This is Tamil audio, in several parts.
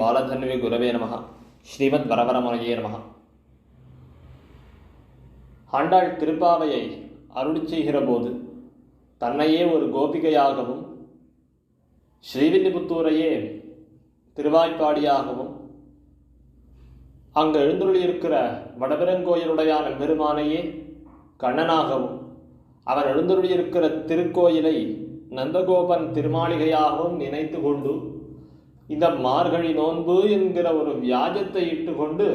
ஸ்ரீமதே ராமானுஜாய நமः பாலதன்வி குரவே நமः ஸ்ரீமத் வரவரமுனையே நமः ஆண்டாள் திருப்பாவையை அருளி செய்கிற போது தன்னையே ஒரு கோபிகையாகவும் ஸ்ரீவில்லிபுத்தூரையே திருவாய்ப்பாடியாகவும் அங்கு எழுந்துள்ளிருக்கிற வடபெருங்கோயிலுடையான பெருமானையே கண்ணனாகவும் அவன் எழுந்துள்ளிருக்கிற திருக்கோயிலை நந்தகோபன் திருமாளிகையாகவும் நினைத்து கொண்டு இந்த மார்கழி நோன்பு என்கிற ஒரு வியாஜத்தை இட்டுக்கொண்டு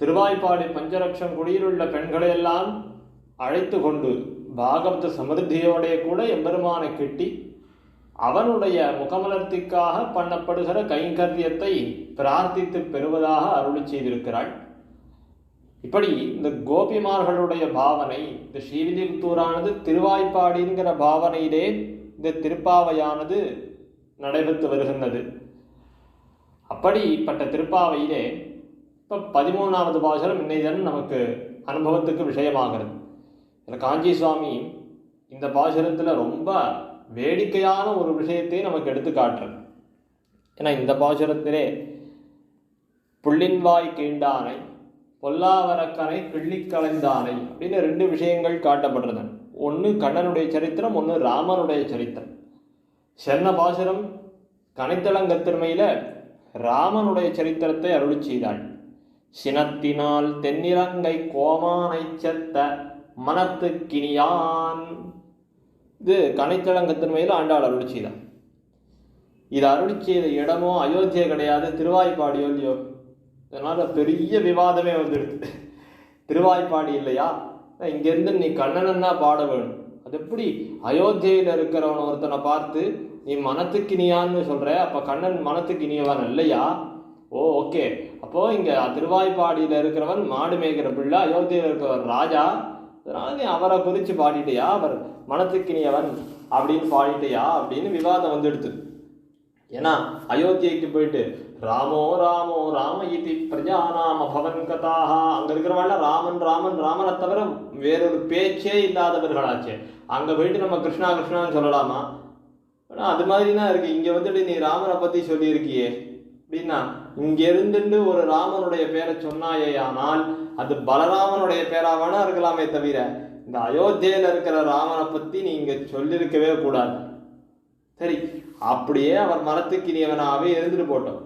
திருவாய்ப்பாடி பஞ்சலட்சம் குடியிலுள்ள பெண்களையெல்லாம் அழைத்து கொண்டு பாகவத சமிருத்தியோடைய கூட எம்பெருமானை கிட்டி அவனுடைய முகமலர்த்திக்காக பண்ணப்படுகிற கைங்கரியத்தை பிரார்த்தித்து பெறுவதாக அருளி செய்திருக்கிறாள். இப்படி இந்த கோபிமார்களுடைய பாவனை இந்த ஸ்ரீவில்லிபுத்தூரானது திருவாய்ப்பாடிங்கிற பாவனையிலே இந்த திருப்பாவையானது நடைபெற்று வருகின்றது. அப்படிப்பட்ட திருப்பாவையிலே இப்போ பதிமூணாவது பாசுரம் இன்னைதன் நமக்கு அனுபவத்துக்கு விஷயமாகிறது. இதில் காஞ்சி சுவாமி இந்த பாசுரத்தில் ரொம்ப வேடிக்கையான ஒரு விஷயத்தை நமக்கு எடுத்து காட்டுறது ஏன்னா இந்த பாசுரத்திலே புள்ளின்வாய் கீண்டானை பொல்லாவரக்கனை பிள்ளிக்கலைந்தானை அப்படின்னு ரெண்டு விஷயங்கள் காட்டப்படுறது ஒன்று கண்ணனுடைய சரித்திரம் ஒன்று ராமனுடைய சரித்திரம். சென்ன பாசுரம் ராமனுடைய சரித்திரத்தை அருளி செய்தாள். சினத்தினால் தென்னிலங்கை கோமானை செத்த மனத்து கிணியான். இது கனைத்தளங்கத்திறமையில் ஆண்டாள் அருளி செய்தான் இது அருளி செய்த இடமோ அயோத்தியை கிடையாது திருவாய்ப்பாடியோ இல்லையோ அதனால் பெரிய விவாதமே வந்துடுது. திருவாய்ப்பாடி இல்லையா? இங்கேருந்து நீ கண்ணனன்னா பாட வேணும். அது எப்படி அயோத்தியில் இருக்கிறவன் ஒருத்தனை பார்த்து நீ மனத்துக்கு இனியான்னு சொல்கிற அப்போ கண்ணன் மனத்துக்கு இனியவன் இல்லையா? Oh okay. அப்போ இங்கே திருவாய்ப்பாடியில் இருக்கிறவன் மாடு மேய்க்கிற பிள்ளை அயோத்தியில் இருக்கிறவன் ராஜா. அதனால நீ அவரை குறித்து பாடிட்டியா? அவர் மனத்துக்கு இனியவன் அப்படின்னு பாடிட்டியா? அப்படின்னு விவாதம் வந்துடுது ஏன்னா அயோத்தியைக்கு போயிட்டு ராமோ ராமோ ராம இதி பிரஜாநாம பவன் கதாஹா. அங்க இருக்கிறவாள் ராமன் ராமன் ராமனை தவிர வேறொரு பேச்சே இல்லாதவர்களாச்சே அங்க போயிட்டு நம்ம கிருஷ்ணா கிருஷ்ணான்னு சொல்லலாமா? ஆனா அது மாதிரி இருக்குது இருக்கு. இங்க வந்துட்டு நீ ராமனை பத்தி சொல்லியிருக்கியே. அப்படின்னா இங்க இருந்துட்டு ஒரு ராமனுடைய பேரை சொன்னாயே ஆனால் அது பலராமனுடைய பேரா வேணா இருக்கலாமே தவிர இந்த அயோத்தியில இருக்கிற ராமனை பத்தி இங்கே சொல்லியிருக்கவே கூடாது. சரி அப்படியே அவர் மனத்துக்கினியவனாகவே இருந்துட்டு போட்டோம்.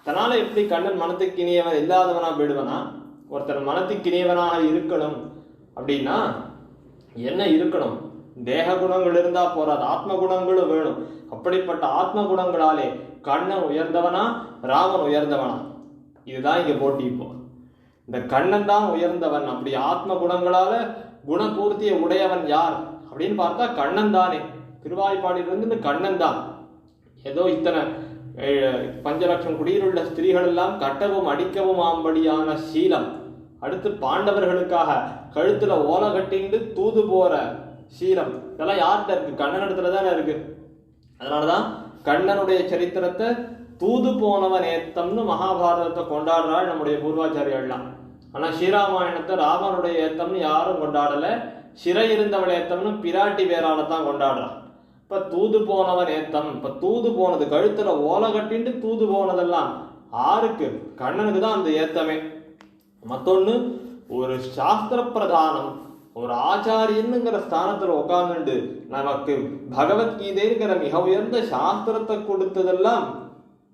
அதனால எப்படி கண்ணன் மனத்துக்கு இனியவன் இல்லாதவனா போயிடுவனா? ஒருத்தர் இணைவனாக இருக்கணும் அப்படின்னா என்ன இருக்கணும்? தேக குணங்கள் இருந்தா போறாது ஆத்ம குணங்களும் வேணும். அப்படிப்பட்ட ஆத்ம குணங்களாலே கண்ணன் உயர்ந்தவனா ராமன் உயர்ந்தவனா? இதுதான் இங்க போட்டி இப்போ. இந்த கண்ணன் தான் உயர்ந்தவன். அப்படி ஆத்ம குணங்களால குணபூர்த்தியை உடையவன் யார்? அப்படின்னு பார்த்தா கண்ணன் தானே. திருவாய்ப்பாடியிலிருந்து இந்த கண்ணன் தான். ஏதோ இத்தனை பஞ்சலட்சம் குடியிலுள்ள ஸ்திரீகள் எல்லாம் கட்டவும் அடிக்கவும் ஆம்படியான சீலம். அடுத்து பாண்டவர்களுக்காக கழுத்துல ஓலை கட்டிண்டு தூது போற சீலம். இதெல்லாம் யார்கிட்ட இருக்கு? கண்ணனிடத்துல தானே தானே இருக்கு. அதனாலதான் கண்ணனுடைய சரித்திரத்தை தூது போனவன் ஏத்தம்னு மகாபாரதத்தை கொண்டாடுறாள் நம்முடைய பூர்வாச்சாரியெல்லாம் ஆனா ஸ்ரீராமாயணத்தை ராமனுடைய ஏத்தம்னு யாரும் கொண்டாடல. சிறை இருந்தவள் ஏத்தம்னு பிராட்டி பேரால தான் கொண்டாடுறான் இப்ப தூது போனவன் ஏத்தம் இப்ப தூது போனது கழுத்துல ஓலை கட்டிட்டு தூது போனதெல்லாம் ஆருக்கு கண்ணனுக்கு தான் அந்த ஏத்தமே. மத்தொன்னு ஒரு சாஸ்திர பிரதானம் ஒரு ஆச்சாரியனுங்கிற ஸ்தானத்துல உட்கார்ந்துட்டு நமக்கு பகவத்கீதைங்கிற மிக உயர்ந்த சாஸ்திரத்தை கொடுத்ததெல்லாம்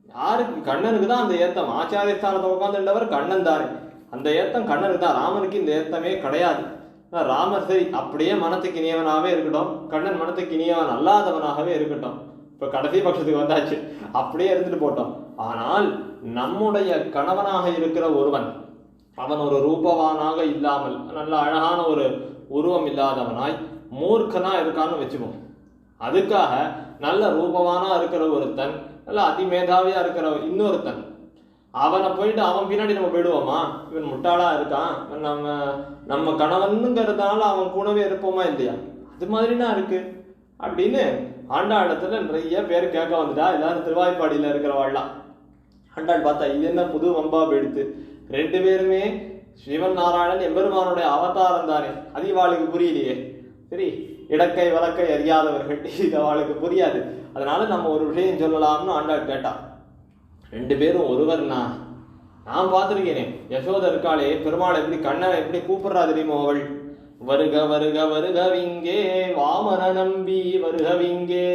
யாருக்கு? கண்ணனுக்கு தான் அந்த ஏத்தம். ஆச்சாரிய ஸ்தானத்தை உட்காந்துட்டவர் கண்ணன் தானே. அந்த ஏத்தம் கண்ணனுக்கு தான். ராமனுக்கு இந்த ஏத்தமே கிடையாது. ராமர் சரி அப்படியே மனத்துக்கு இனியவனாகவே இருக்கட்டும். கண்ணன் மனத்துக்கு இனியவன் அல்லாதவனாகவே இருக்கட்டும். இப்போ கடைசி பட்சத்துக்கு வந்தாச்சு. அப்படியே இருந்துட்டு போட்டோம். ஆனால் நம்முடைய கணவனாக இருக்கிற ஒருவன் அவன் ஒரு ரூபவானாக இல்லாமல் நல்ல அழகான ஒரு உருவம் இல்லாதவனாய் மூர்க்கனா இருக்கான்னு வச்சுப்போம். அதுக்காக நல்ல ரூபவானா இருக்கிற ஒருத்தன் நல்ல அதிமேதாவியா இருக்கிற இன்னொருத்தன் அவனை போயிட்டு அவன் பின்னாடி நம்ம போயிடுவோமா? இவன் முட்டாளா இருக்கான். இவன் நம்ம நம்ம கணவனுங்கிறதுனால அவன் கூடவே இருப்போமா இல்லையா? அது மாதிரினா இருக்கு. அப்படின்னு ஆண்டாளத்துல நிறைய பேர் கேட்க வந்துட்டா. எல்லாரும் திருவாய்ப்பாடியில இருக்கிறவாள்லாம். ஆண்டாள் பார்த்தா இது என்ன புது வம்பா எடுத்து ரெண்டு பேருமே சிவன் நாராயணன் எம்பெருமானுடைய அவதாரம் தானே. அது இவாளுக்கு புரியலையே. சரி இடக்கை வழக்கை அறியாதவர்கள். இது அவளுக்கு புரியாது. அதனால நம்ம ஒரு விஷயம் சொல்லலாம்னு ஆண்டாள் கேட்டான் ரெண்டு பேரும் ஒருவர்னா. நான் பார்த்துருக்கேனே யசோத இருக்காளே பெருமாள் எப்படி கண்ணனை எப்படி கூப்பிடுறா தெரியுமோ அவள்? வருக வருக வருகவிங்கே வாமன நம்பி வருகவிங்கே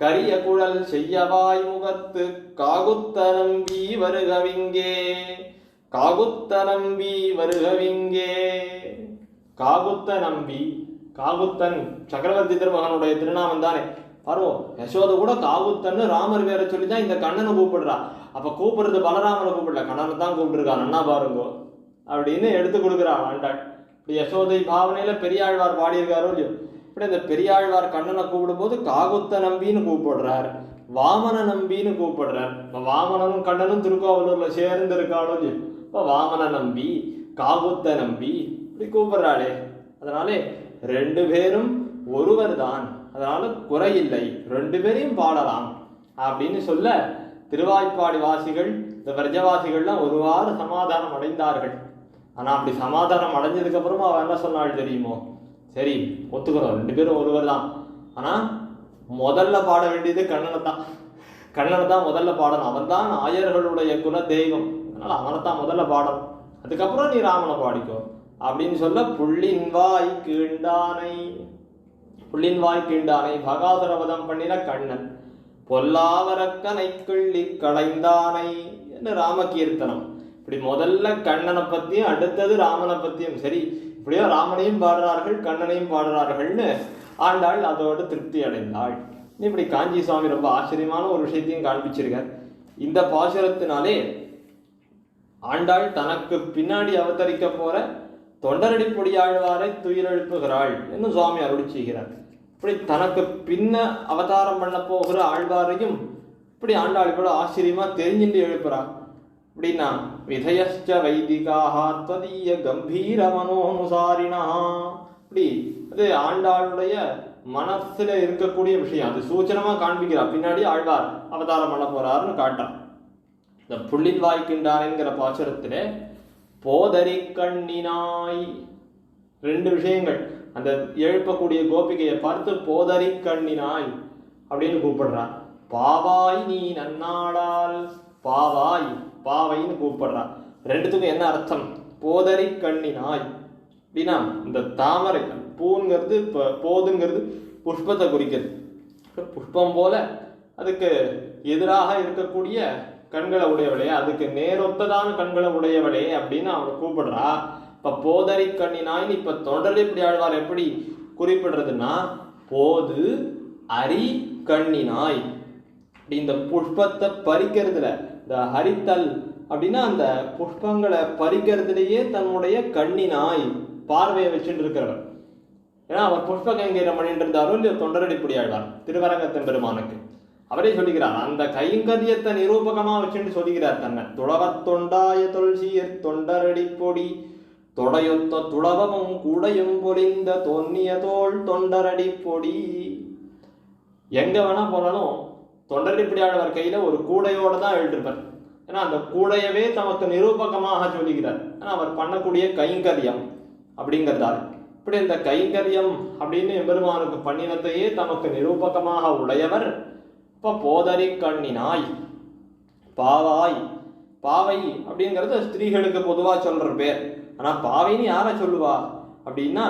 கரிய குழல் செய்யவாய் முகத்து காகுத்த நம்பி வருகவிங்கே காகுத்த நம்பி வருகவிங்கே காகுத்த நம்பி காகுத்தன் சக்கரவர்த்தி திருமகனுடைய திருநாமம் தானே. பாருவோ யசோத கூட தாவுத்தன்னு ராமர் வேற சொல்லி தான் இந்த கண்ணனை கூப்பிடுறா. அப்ப கூப்பிடுறது பலராமனை கூப்பிடல. கண்ணனை தான் கூப்பிட்டுருக்கா. நன்னா பாருங்கோ அப்படின்னு எடுத்து கொடுக்குறா ஆண்டாள். இப்படி யசோதை பாவனையில பெரியாழ்வார் பாடியிருக்காரோ இல்லையோ. இப்படி இந்த பெரியாழ்வார் கண்ணனை கூப்பிடும்போது காகுத்த நம்பின்னு கூப்பிடுறார். வாமன நம்பின்னு கூப்பிடுறார். இப்ப வாமனனும் கண்ணனும் திருக்கோவலூர்ல சேர்ந்து இருக்காளோ இல்லையோ. இப்ப வாமன நம்பி காகுத்த நம்பி இப்படி கூப்பிடுறாளே. அதனாலே ரெண்டு பேரும் ஒருவர் தான் அதனால குறையில்லை ரெண்டு பேரையும் பாடலாம். அப்படின்னு சொல்ல திருவாய்ப்பாடி வாசிகள் இந்த பிரஜவாசிகள்லாம் ஒருவாறு சமாதானம் அடைந்தார்கள். ஆனால் அப்படி சமாதானம் அடைஞ்சதுக்கப்புறமா அவன் என்ன சொன்னாள் தெரியுமோ? சரி ஒத்துக்கிறோம் ரெண்டு பேரும் ஒருவர் தான். ஆனால் முதல்ல பாட வேண்டியது கண்ணனை தான். கண்ணனை தான் முதல்ல பாடணும். அவன் தான் ஆயர்களுடைய குல தெய்வம் அதனால் அவனை தான் முதல்ல பாடணும். அதுக்கப்புறம் நீ ராமனை பாடிக்கோ. அப்படின்னு சொல்ல புள்ளின் வாய் கீண்டானை புள்ளின்வாய் தீண்டானை பகாசுரவதம் பண்ணின கண்ணன் பொல்லாவரக்கனை கிள்ளி களைந்தானை என்று ராமகீர்த்தனம். இப்படி முதல்ல கண்ணனை பத்தியும் அடுத்தது ராமனை பத்தியும் சரி இப்படியோ ராமனையும் பாடுறார்கள் கண்ணனையும் பாடுறார்கள்னு ஆண்டாள் அதோடு திருப்தி அடைந்தாள். இப்படி காஞ்சி சுவாமி ரொம்ப ஆச்சரியமான ஒரு விஷயத்தையும் காண்பிச்சிருக்கார். இந்த பாசுரத்தினாலே ஆண்டாள் தனக்கு பின்னாடி அவதரிக்க போற தொண்டரடி பொடியாழ்வாரை துயிரெழுப்புகிறாள் என்று சுவாமி அருள் செய்கிறார். இப்படி தனக்கு பின்ன அவதாரம் பண்ண போகிற ஆழ்வாரையும் இப்படி ஆண்டாள் இவ்வளோ ஆச்சரியமாக தெரிஞ்சுட்டு எழுப்புறா. அப்படின்னா விதயஷ்ட வைதிகாக ததீய கம்பீர மனோனுசாரினா. இப்படி அது ஆண்டாளுடைய மனசுல இருக்கக்கூடிய விஷயம். அது சூச்சனமாக காண்பிக்கிறா. பின்னாடி ஆழ்வார் அவதாரம் பண்ண போறாருன்னு காட்டான் இந்த புள்ளில் வாய்க்கின்றான்ங்கிற பாசுரத்தில் போதரி கண்ணினாய். ரெண்டு விஷயங்கள். அந்த எழுப்பக்கூடிய கோபிகையை பார்த்து போதறி கண்ணினாய் அப்படின்னு கூப்பிடுறான் பாவாய் நீ நன்னாடால் பாவாய் பாவைன்னு கூப்பிடுறான் ரெண்டுத்துக்கும் என்ன அர்த்தம்? போதறி கண்ணினாய். அப்படின்னா இந்த தாமரை பூங்கிறது இப்போ போதுங்கிறது புஷ்பத்தை குறிக்கிறது புஷ்பம் போல அதுக்கு எதிராக இருக்கக்கூடிய கண்களை உடையவளே அதுக்கு நேரொத்ததான கண்களை உடையவளே அப்படின்னு அவனை கூப்பிடுறா. இப்போ போதரி கண்ணினாய் இப்போ தொண்டர் இப்படி ஆழ்வார் எப்படி குறிப்பிடுறதுன்னா போது அரி கண்ணினாய். அப்படி இந்த புஷ்பத்தை பறிக்கிறதுல இந்த ஹரித்தல் அப்படின்னா அந்த புஷ்பங்களை பறிக்கிறதுலேயே தன்னுடைய கண்ணினாய் பார்வையை வச்சுட்டு இருக்கிறவர் ஏன்னா அவர் புஷ்ப கைங்கரியம் பண்ணிட்டு இருந்தாரோ இல்லையோ தொண்டரடிப்படி ஆழ்வார் திருவரங்கத்தன் பெருமானுக்கு. அவரே சொல்லுகிறார் அந்த கைங்கரியத்தை நிரூபகமா வச்சுட்டு சொல்லுகிறார் தன்னை. துளவத் தொண்டாய தொல்சீர் தொண்டரடிப்பொடி தொடையொத்த துளவமும் கூடையும் பொலிந்த தொன்னிய தோல் தொண்டரடி பொடி. எங்க வேணா போனாலும் தொண்டரடி ஆழ்வார் கையில ஒரு கூடையோட தான் எழுதிருப்பார். ஏன்னா அந்த கூடையவே தமக்கு நிரூபகமாக சொல்லுகிறார். ஏன்னா அவர் பண்ணக்கூடிய கைங்கரியம் அப்படிங்கிறதால். இப்படி இந்த கைங்கரியம் அப்படின்னு எம்பெருமானுக்கு பண்ணினத்தையே தமக்கு நிரூபகமாக உடையவர் இப்ப போதரி கண்ணினாய் பாவாய் பாவை அப்படிங்கிறது ஸ்திரீகளுக்கு பொதுவா சொல்ற பேர். ஆனால் பாவின்னு யாரை சொல்லுவா? அப்படின்னா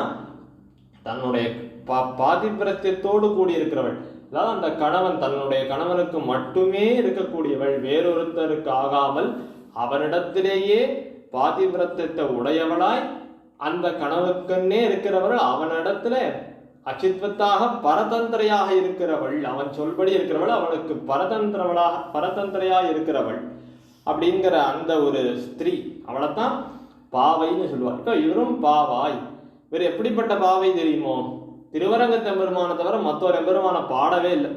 தன்னுடைய பா பாதிபிரத்தியத்தோடு கூடி இருக்கிறவள் அதாவது அந்த கணவன் தன்னுடைய கணவனுக்கு மட்டுமே இருக்கக்கூடியவள் வேறொருத்தருக்கு ஆகாமல் அவனிடத்திலேயே பாதிவிரத்தத்தை உடையவளாய் அந்த கனவுக்கன்னே இருக்கிறவள் அவனிடத்துல அச்சித்வத்தாக பரதந்திரையாக இருக்கிறவள் அவன் சொல்படி இருக்கிறவள் அவனுக்கு பரதந்திரவளாக பரதந்திரையாக இருக்கிறவள் அப்படிங்கிற அந்த ஒரு ஸ்திரீ அவளைத்தான் பாவைன்னு சொல்லுவார் இப்போ இவரும் பாவாய். இவர் எப்படிப்பட்ட பாவை தெரியுமோ? திருவரங்கத்த பெருமானை தவிர மற்றொரு எம்பெருமானை பாடவே இல்லை.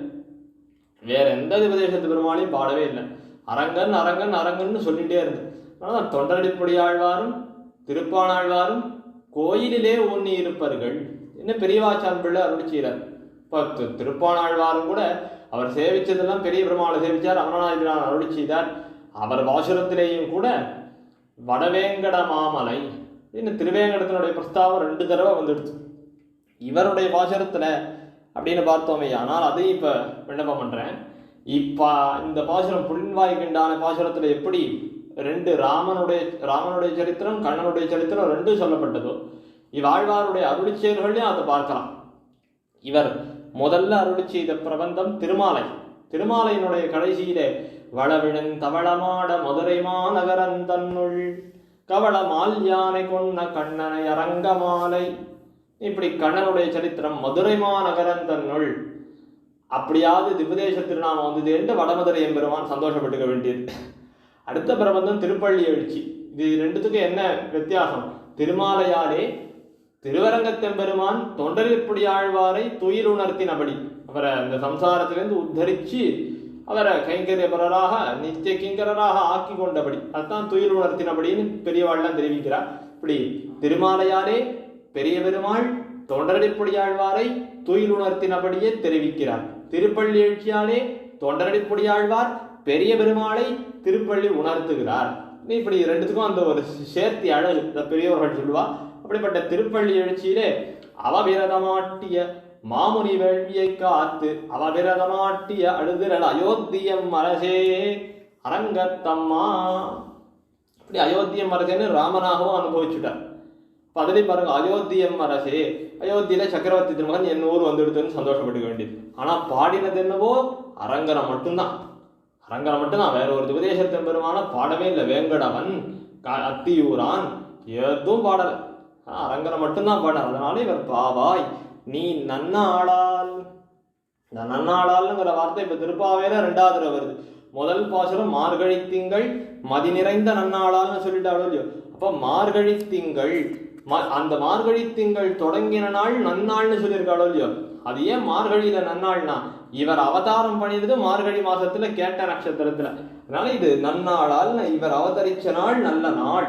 வேற எந்த உபதேசத்து பெருமானையும் பாடவே இல்லை. அரங்கன் அரங்கன் அரங்கன்னு சொல்லிட்டே இருந்து. ஆனால் தொண்டரடிப்படி ஆழ்வாரும் திருப்பானாழ்வாரும் கோயிலிலே ஊன்னி இருப்பார்கள். என்ன பெரியவாச்சான் பிள்ளை அருள் செய்கிறார். இப்போ திருப்பானாழ்வாரும் கூட அவர் சேவிச்சதெல்லாம் பெரிய பெருமாளை சேவிச்சார். அமரநாதிரான் அருள் செய்தார். அவர் வாசுரத்திலேயும் கூட வடவேங்கட மாமலை இன்னும் திருவேங்கடத்தினுடைய பிரஸ்தாவம் ரெண்டு தடவை வந்துடுச்சு. இவருடைய பாசுரத்துல அப்படின்னு பார்த்தோமே ஆனால் அதையும் இப்போ விண்ணப்பம் பண்ணுறேன் இப்போ இந்த பாசுரம் புலின்வாய்க்குண்டான கிண்டான எப்படி ரெண்டு ராமனுடைய ராமனுடைய சரித்திரம் கண்ணனுடைய சரித்திரம் ரெண்டும் சொல்லப்பட்டதோ இவ்வாழ்வாருடைய அருளிச்செயல்களையும் அதை பார்க்கலாம். இவர் முதல்ல அருளி செய்த பிரபந்தம் திருமாலை. திருமாலையினுடைய கடைசியிலே வளவிழன் தவளமாட மதுரை மாநகரன் தன்னுள். கவள மால்யானை கொன்ன கண்ணனை அரங்கமாலை இப்படி கண்ணனுடைய சரித்திரம் மதுரை மாநகரன் தன்னுள். அப்படியாவது திபதேச திருநாமம் வந்தது என்று வடமதுரை எம்பெருமான் சந்தோஷப்பட்டுக்க வேண்டியது. அடுத்த பிரபந்தம் திருப்பள்ளி எழுச்சி. இது ரெண்டுத்துக்கும் என்ன வித்தியாசம்? திருமாலையாலே திருவரங்கத்தெம்பெருமான் தொண்டரிற்புடி ஆழ்வாரை துயில் உணர்த்தினபடி அவரை அந்த சம்சாரத்திலிருந்து உத்தரிச்சு அவரை கைங்கரியபரராக நித்திய கிங்கரராக ஆக்கி கொண்டபடி அதுதான் துயில் உணர்த்தினபடின்னு பெரியவாள்லாம் தெரிவிக்கிறார் இப்படி திருமாலையாரே பெரிய பெருமாள் தொண்டரடிப்புடியாழ்வாரை துயில் உணர்த்தினபடியே தெரிவிக்கிறார். திருப்பள்ளி எழுச்சியாலே தொண்டரடிப்புடியாழ்வார் பெரிய பெருமாளை திருப்பள்ளி உணர்த்துகிறார். இப்படி ரெண்டுத்துக்கும் அந்த ஒரு சேர்த்தி அழகு. இந்த பெரியவர்கள் சொல்லுவா அப்படிப்பட்ட திருப்பள்ளி எழுச்சியிலே அவபிரதமாட்டிய மாமுனி வேள்வியை காத்து அவபிரதமாட்டிய அழுதிரல் அயோத்தியம் அரசே அரங்கத்தம்மா. அப்படி அயோத்தியம் அரசேன்னு ராமனாகவும் அனுபவிச்சுட்டார். பதவி அதுலயும் பாருங்க அயோத்தியம் அரசே அயோத்தியில சக்கரவர்த்தி திருமகன் என் ஊர் வந்துடுதுன்னு சந்தோஷப்பட்டுக்க வேண்டியது. ஆனா பாடினது என்னவோ அரங்கனை மட்டும்தான். அரங்கனை மட்டும்தான் வேற ஒரு உபதேசத்தின் பெருமான பாடவே இல்லை. வேங்கடவன் க- அத்தியூரான் எதுவும் பாடல. ஆனால் அரங்கனம் மட்டும்தான் பாடார் அதனால இவர் பாவாய். நீ நன்னாளால். இந்த நன்னாளால்ங்கிற வார்த்தை இப்ப திருப்பாவையில ரெண்டாவது தடவை வருது. முதல் பாசுரம் மார்கழி திங்கள் மதி நிறைந்த நன்னாளால்னு சொல்லிட்டாலும் இல்லையோ அப்ப மார்கழி திங்கள் ம- அந்த மார்கழி திங்கள் தொடங்கின நாள் நன்னாள்னு சொல்லியிருக்காளோ இல்லையோ அது ஏன் மார்கழியில நன்னாள்னா? இவர் அவதாரம் பண்ணியது மார்கழி மாசத்துல கேட்ட நட்சத்திரத்துல. அதனால இது நன்னாளால் இவர் அவதரிச்ச நாள் நல்ல நாள்.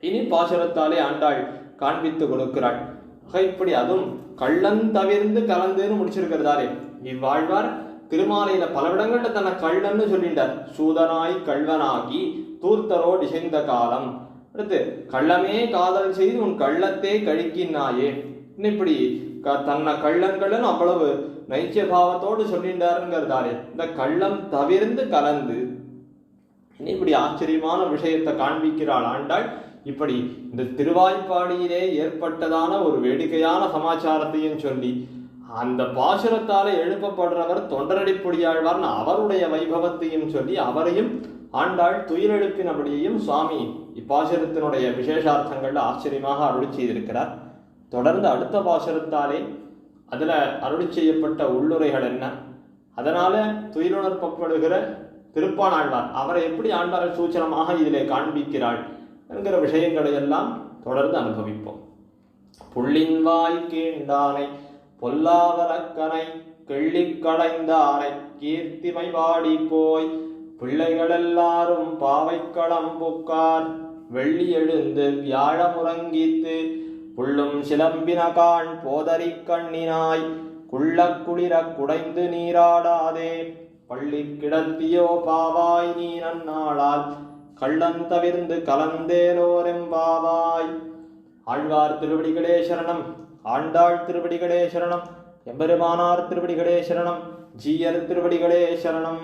இனி பாசுரத்தாலே ஆண்டாள் காண்பித்து கொடுக்கிறாள். ஆக இப்படி அதுவும் கள்ளன் தவிர்ந்து கலந்துன்னு முடிச்சிருக்கிறதாரே இவ்வாழ்வார் திருமாலையில பல இடங்கள்ல தன்னை கள்ளன்னு சொல்லிட்டார். சூதனாய் கள்வனாகி தூர்த்தரோ இசைந்த காலம். அடுத்து கள்ளமே காதல் செய்து உன் கள்ளத்தே கழிக்கினாயே இப்படி க- தன்னை கள்ளங்கள்னு அவ்வளவு நைச்சிய பாவத்தோடு சொல்லிட்டாருங்கிறதாரே இந்த கள்ளம் தவிர்ந்து கலந்து இப்படி ஆச்சரியமான விஷயத்தை காண்பிக்கிறாள் ஆண்டாள். இப்படி இந்த திருவாய்ப்பாடியிலே ஏற்பட்டதான ஒரு வேடிக்கையான சமாச்சாரத்தையும் சொல்லி அந்த பாசுரத்தால் எழுப்பப்படுறவர் தொண்டரடிப்பொடியாழ்வார்னு அவருடைய வைபவத்தையும் சொல்லி அவரையும் ஆண்டாள் துயிலெழுப்பினபடியையும் சுவாமி இப்பாசுரத்தினுடைய விசேஷார்த்தங்கள்ல ஆச்சரியமாக அருளி செய்திருக்கிறார். தொடர்ந்து அடுத்த பாசுரத்தாலே அதில் அருளி செய்யப்பட்ட உள்ளுரைகள் என்ன? அதனால துயிலுணர்ப்பப்படுகிற திருப்பானாழ்வார் அவரை எப்படி ஆண்டாள் சூச்சனமாக இதிலே காண்பிக்கிறாள்? என்கிற விஷயங்களை எல்லாம் தொடர்ந்து அனுபவிப்போம். புள்ளின் வாய் கீண்டானை பொல்லாவரக்கனை கிள்ளிக் கடைந்தானை கீர்த்திமை வாடி போய் பிள்ளைகள் எல்லாரும் பாவைக்களம் புக்கார் வெள்ளி எழுந்து வியாழமுறங்கித்து புள்ளும் சிலம்பினகான் போதறி கண்ணினாய் குள்ள குளிரக் குடைந்து நீராடாதே பள்ளி கிடத்தியோ பாவாய் நீ நன்னாளால் கள்ளன் தவிர்ந்து கலந்தேனோரெம்பாவாய் ஆழ்வார் திருவடிகளே சரணம் ஆண்டாள் திருவடிகளே சரணம் எம்பெருமானார் திருவடிகளே சரணம் ஜீயர் திருவடிகளே சரணம்.